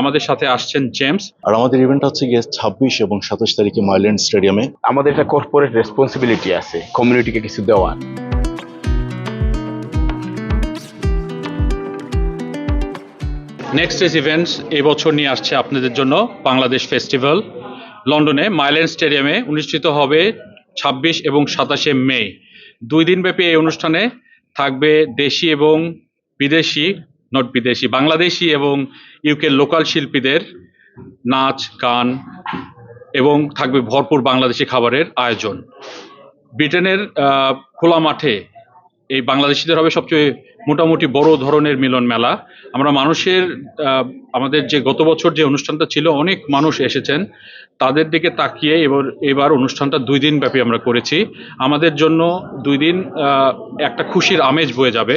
আমাদের সাথে আসছেন জেমস। আর আমাদের ইভেন্ট হচ্ছে গিয়ে ছাব্বিশ এবং সাতাশ তারিখে মাইল্যান্ড স্টেডিয়ামে। আমাদের একটা কর্পোরেট রেসপন্সিবিলিটি আছে কমিউনিটিকে কিছু দেওয়ার। নেক্সট ডেজ ইভেন্টস এই বছর নিয়ে আসছে আপনাদের জন্য বাংলাদেশ ফেস্টিভ্যাল লন্ডনে মাইল্যান্ড স্টেডিয়ামে অনুষ্ঠিত হবে ছাব্বিশ এবং সাতাশে মে। দুই দিনব্যাপী এই অনুষ্ঠানে থাকবে দেশি এবং বিদেশি নট বিদেশি, বাংলাদেশি এবং ইউকের লোকাল শিল্পীদের নাচ, গান এবং থাকবে ভরপুর বাংলাদেশি খাবারের আয়োজন। ব্রিটেনের খোলা মাঠে এই বাংলাদেশিদের হবে সবচেয়ে মোটামুটি বড় ধরনের মিলন মেলা। আমরা মানুষের আমাদের যে গত বছর যে অনুষ্ঠানটা ছিল, অনেক মানুষ এসেছেন। তাদের দিকে তাকিয়ে এবার এবার অনুষ্ঠানটা দুই দিন ব্যাপী আমরা করেছি। আমাদের জন্য দুই দিন একটা খুশির আমেজ বয়ে যাবে।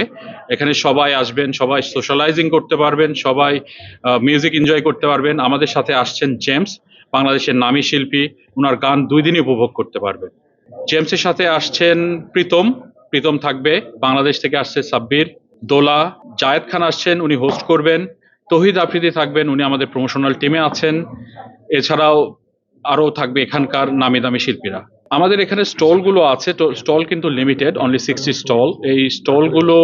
এখানে সবাই আসবেন, সবাই সোশ্যালাইজিং করতে পারবেন, সবাই মিউজিক এনজয় করতে পারবেন। আমাদের সাথে আসছেন জেমস বাংলাদেশের নামী শিল্পী। ওনার গান দুই দিনই উপভোগ করতে পারবেন। জেমসের সাথে আসছেন প্রীতম। প্রীতম থাকবে। বাংলাদেশ থেকে আসছে সাব্বির। দোলা, জায়েদ খান আসছেন, উনি হোস্ট করবেন। তহিদ আফ্রিদি থাকবেন, উনি আমাদের প্রমোশনাল টিমে আছেন। এছাড়াও আরও থাকবে এখানকার নামি দামি শিল্পীরা। আমাদের এখানে স্টলগুলো আছে, তো স্টল কিন্তু লিমিটেড অনলি সিক্সটি স্টল এই স্টলগুলো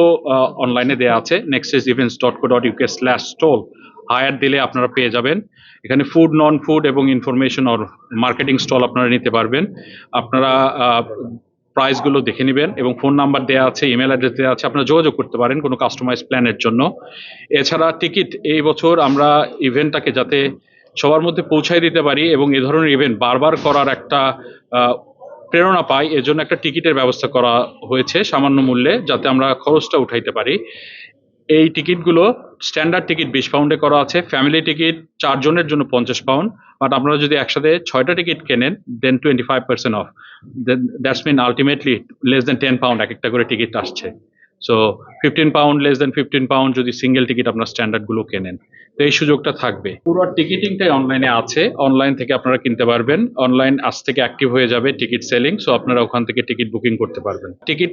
অনলাইনে দেওয়া আছে next events dot co dot UK slash stall hire দিলে আপনারা পেয়ে যাবেন। এখানে ফুড নন ফুড এবং ইনফরমেশন অর মার্কেটিং স্টল আপনারা নিতে পারবেন। আপনারা প্রাইসগুলো দেখে নেবেন এবং ফোন নাম্বার দেওয়া আছে ইমেল অ্যাড্রেস দেওয়া আছে, আপনারা যোগাযোগ করতে পারেন কোনো কাস্টমাইজ প্ল্যানের জন্য। এছাড়া টিকিট এই বছর আমরা ইভেন্টটাকে যাতে সবার মধ্যে পৌঁছায় দিতে পারি এবং এ ধরনের ইভেন্ট বারবার করার একটা প্রেরণা পাই এজন্য একটা টিকিটের ব্যবস্থা করা হয়েছে সামান্য মূল্যে, যাতে আমরা খরচটা উঠাইতে পারি। এই টিকিটগুলো স্ট্যান্ডার্ড টিকিট বিশ পাউন্ডে করা আছে। ফ্যামিলি টিকিট চারজনের জন্য পঞ্চাশ পাউন্ড বাট আপনারা যদি একসাথে ছয়টা টিকিট কেনেন then twenty five percent off that's mean ultimately less than ten pound এক একটা করে টিকিট আসছে। So fifteen pound less than fifteen pound যদি সিঙ্গেল টিকিট আপনার স্ট্যান্ডার্ডগুলো কেনেন। তো এই সুযোগটা থাকবে। পুরো টিকিটিংটাই অনলাইনে আছে। অনলাইন থেকে আপনারা কিনতে পারবেন। অনলাইন আজ থেকে অ্যাক্টিভ হয়ে যাবে টিকিট সেলিং সো আপনারা ওখান থেকে টিকিট বুকিং করতে পারবেন। টিকিট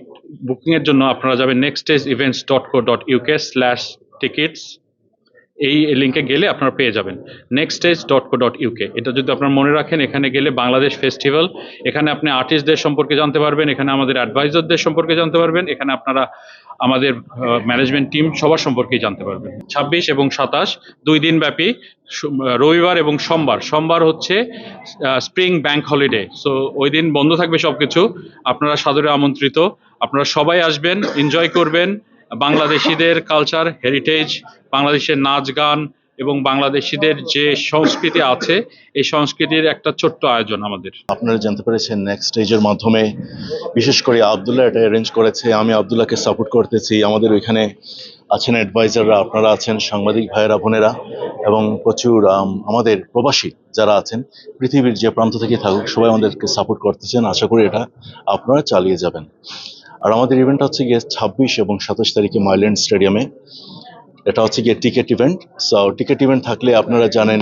বুকিংয়ের জন্য আপনারা যাবেন next stage events dot co dot UK slash tickets এই লিঙ্কে গেলে আপনারা পেয়ে যাবেন। Next stage dot co dot UK এটা যদি আপনারা মনে রাখেন, এখানে গেলে বাংলাদেশ ফেস্টিভ্যাল এখানে আপনি আর্টিস্টদের সম্পর্কে জানতে পারবেন, এখানে আমাদের অ্যাডভাইজারদের সম্পর্কে জানতে পারবেন, এখানে আপনারা আমাদের ম্যানেজমেন্ট টিম সবার সম্পর্কেই জানতে পারবেন। ছাব্বিশ এবং সাতাশ, দুই দিন ব্যাপী রবিবার এবং সোমবার। সোমবার হচ্ছে স্প্রিং ব্যাংক হলিডে সো ওই দিন বন্ধ থাকবে সবকিছু। আপনারা সাদরে আমন্ত্রিত। আপনারা সবাই আসবেন এনজয় করবেন। বাংলাদেশিদের কালচার হেরিটেজ বাংলাদেশের নাচ গান এবং বাংলাদেশিদের যে সংস্কৃতি আছে এই সংস্কৃতির একটা ছোট্ট আয়োজন আমাদের। আপনারা জানতে পেরেছেন নেক্সট স্টেজের মাধ্যমে বিশেষ করে আবদুল্লাহ এটা অ্যারেঞ্জ করেছে আমি আবদুল্লাহকে সাপোর্ট করতেছি। আমাদের ওইখানে আছেন অ্যাডভাইজাররা আপনারা আছেন সাংবাদিক ভাইয়েরা বোনেরা এবং প্রচুর আম, আমাদের প্রবাসী যারা আছেন পৃথিবীর যে প্রান্ত থেকে থাকুক সবাই আমাদেরকে সাপোর্ট করতেছেন। আশা করি এটা আপনারা চালিয়ে যাবেন। আর আমাদের ইভেন্ট হচ্ছে গিয়ে ছাব্বিশ এবং সাতাশ তারিখে মাইল্যান্ড স্টেডিয়ামে এটা হচ্ছে গিয়ে ticket event so ticket event থাকলে আপনারা জানেন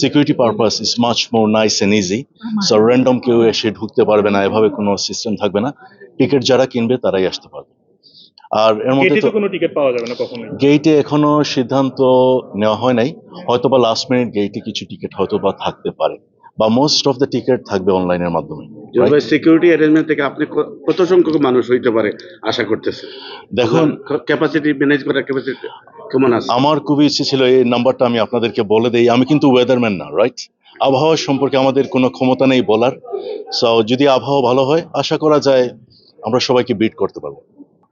security purpose is much more nice and easy so random কেউ এসে ঢুকতে পারবে না এভাবে কোনো সিস্টেম থাকবে না। টিকিট যারা কিনবে তারাই আসতে পারবে। আর এর মধ্যে তো কোনো টিকিট পাওয়া যাবে না কখনোই। গেটে এখনও সিদ্ধান্ত নেওয়া হয় নাই। হয়তো বা লাস্ট মিনিট গেটে কিছু টিকিট হয়তো বা থাকতে পারে। বা মোস্ট অফ দ্য টিকিট থাকবে অনলাইনের মাধ্যমে। Right? সিকিউরিটি অ্যারেঞ্জমেন্ট থেকে আপনি কত সংখ্যক মানুষ হইতে পারে আশা করতেছে দেখুন ক্যাপাসিটি ম্যানেজ করার ক্যাপাসিটি কেমন আছে? আমার খুবই ইচ্ছে ছিল এই নাম্বারটা আমি আপনাদেরকে বলে দেই। আমি কিন্তু ওয়েদারম্যান না রাইট আবহাওয়া সম্পর্কে আমাদের কোনো ক্ষমতা নেই বলার। সো যদি আবহাওয়া ভালো হয় আশা করা যায় আমরা সবাইকে বিট করতে পারব।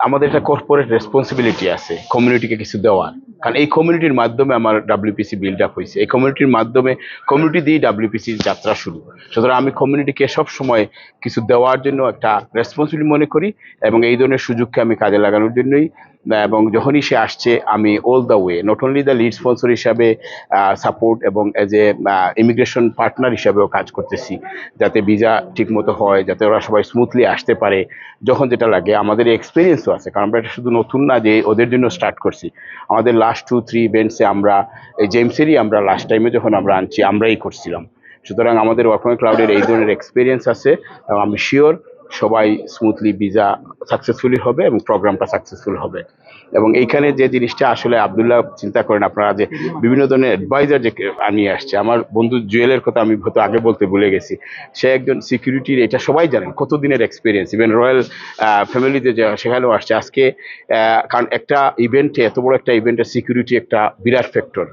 আমাদের একটা কর্পোরেট রেসপন্সিবিলিটি আছে কমিউনিটিকে কিছু দেওয়ার। কারণ এই কমিউনিটির মাধ্যমে আমার ডাব্লিউপিসি বিল্ড আপ হয়েছে। এই কমিউনিটির মাধ্যমে কমিউনিটি দিয়ে ডাব্লিউপিসির যাত্রা শুরু। সুতরাং আমি কমিউনিটিকে সব সময় কিছু দেওয়ার জন্য একটা রেসপন্সিবিলিটি মনে করি এবং এই ধরনের সুযোগকে আমি কাজে লাগানোর জন্যই, এবং যখনই সে আসছে, আমি all the way not only the lead sponsor হিসাবে সাপোর্ট এবং এজ এ ইমিগ্রেশন পার্টনার হিসাবেও কাজ করতেছি। যাতে ভিসা ঠিকমতো হয়, যাতে ওরা সবাই স্মুথলি আসতে পারে। যখন যেটা লাগে, আমাদের এক্সপিরিয়েন্সও আছে। কারণ আমরা শুধু নতুন না যে ওদের জন্য স্টার্ট করছি। আমাদের লাস্ট টু থ্রি ইভেন্টসে আমরা, এই জেমসেরই আমরা লাস্ট টাইমে যখন আমরা আনছি, আমরাই করছিলাম। সুতরাং আমাদের ওয়ার্কম্যান ক্লাউডের এই ধরনের এক্সপিরিয়েন্স আছে। এবং আমি শিওর সবাই স্মুথলি ভিসা সাকসেসফুলি হবে এবং প্রোগ্রামটা সাকসেসফুল হবে। এবং এইখানে যে জিনিসটা আসলে আবদুল্লাহ চিন্তা করেন আপনারা যে বিভিন্ন ধরনের অ্যাডভাইজার যে নিয়ে আসছে, আমার বন্ধু জুয়েলের কথা আমি হয়তো আগে বলতে ভুলে গেছি। সে একজন সিকিউরিটির এটা সবাই জানেন কত দিনের এক্সপিরিয়েন্স ইভেন রয়্যাল ফ্যামিলিতে যে সেখানেও আসছে। আজকে কারণ একটা ইভেন্টে এত বড় একটা ইভেন্টের সিকিউরিটি একটা বিরাট ফ্যাক্টর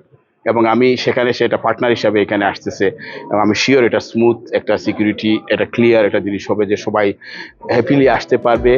এবং আমি সেখানে সেটা পার্টনার হিসাবে এখানে আসতেছে। এবং আমি শিওর এটা স্মুথ একটা সিকিউরিটি এটা ক্লিয়ার একটা জিনিস হবে যে সবাই হ্যাপিলি আসতে পারবে।